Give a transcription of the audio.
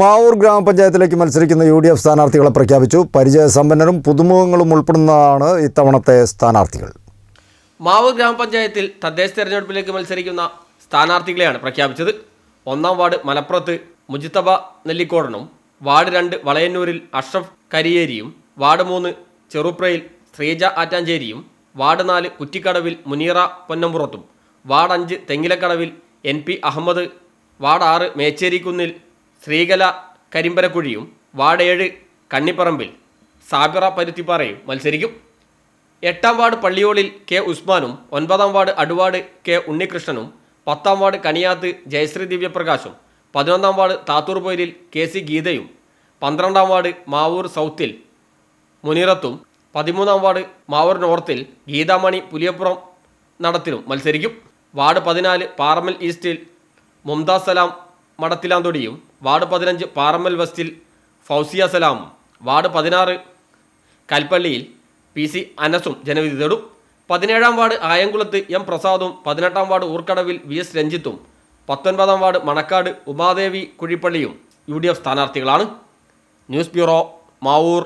മാവൂർ ഗ്രാമപഞ്ചായത്തിലേക്ക് മത്സരിക്കുന്ന U D F സ്ഥാനാർത്ഥികളെ പ്രഖ്യാപിച്ചു. പരിചയസമ്പന്നരും പുതുമുഖങ്ങളും ഉൾപ്പെടുന്നതാണ് ഇത്തവണത്തെ സ്ഥാനാർത്ഥികൾ. മാവൂർ ഗ്രാമപഞ്ചായത്തിൽ തദ്ദേശ തെരഞ്ഞെടുപ്പിലേക്ക് മത്സരിക്കുന്ന സ്ഥാനാർത്ഥികളെയാണ് പ്രഖ്യാപിച്ചത്. ഒന്നാം വാർഡ് മലപ്പുറത്ത് മുജിത്തബ നെല്ലിക്കോടനും വാർഡ് രണ്ട് വളയന്നൂരിൽ അഷ്റഫ് കരിയേരിയും വാർഡ് മൂന്ന് ചെറുപ്രയിൽ ശ്രീജ ആറ്റാഞ്ചേരിയും വാർഡ് നാല് കുറ്റിക്കടവിൽ മുനീറ പൊന്നമ്പുറത്തും വാർഡ് അഞ്ച് തെങ്ങിലക്കടവിൽ എൻ പി അഹമ്മദ് വാർഡ് ആറ് മേച്ചേരിക്കുന്നിൽ ശ്രീകല കരിമ്പരക്കുഴിയും വാർഡ് കണ്ണിപ്പറമ്പിൽ സാബിറ പരുത്തിപ്പാറയും മത്സരിക്കും. എട്ടാം വാർഡ് പള്ളിയോളിൽ കെ ഉസ്മാനും ഒൻപതാം വാർഡ് അടുവാട് കെ ഉണ്ണികൃഷ്ണനും പത്താം വാർഡ് കണിയാത്ത് ജയശ്രീ ദിവ്യപ്രകാശും പതിനൊന്നാം വാർഡ് താത്തൂർ പൊയിലിൽ കെ സി ഗീതയും പന്ത്രണ്ടാം വാർഡ് മാവൂർ സൗത്തിൽ മുനിറത്തും പതിമൂന്നാം വാർഡ് മാവൂർ നോർത്തിൽ ഗീതാമണി പുലിയപ്പുറം നടത്തിലും മത്സരിക്കും. വാർഡ് പതിനാല് പാർമൽ ഈസ്റ്റിൽ മുംതാസ് സലാം മടത്തിലാന്തൊടിയും വാർഡ് പതിനഞ്ച് പാറമ്മൽ വെസ്റ്റിൽ ഫൗസിയ സലാം. വാർഡ് പതിനാറ് കൽപ്പള്ളിയിൽ പി സി അനസും ജനവിധി തേടും. പതിനേഴാം വാർഡ് ആയങ്കുളത്ത് എം പ്രസാദും പതിനെട്ടാം വാർഡ് ഊർക്കടവിൽ വി എസ് രഞ്ജിത്തും പത്തൊൻപതാം വാർഡ് മണക്കാട് ഉമാദേവി കുഴിപ്പള്ളിയും U D F സ്ഥാനാർത്ഥികളാണ്. News bureau Mavoor.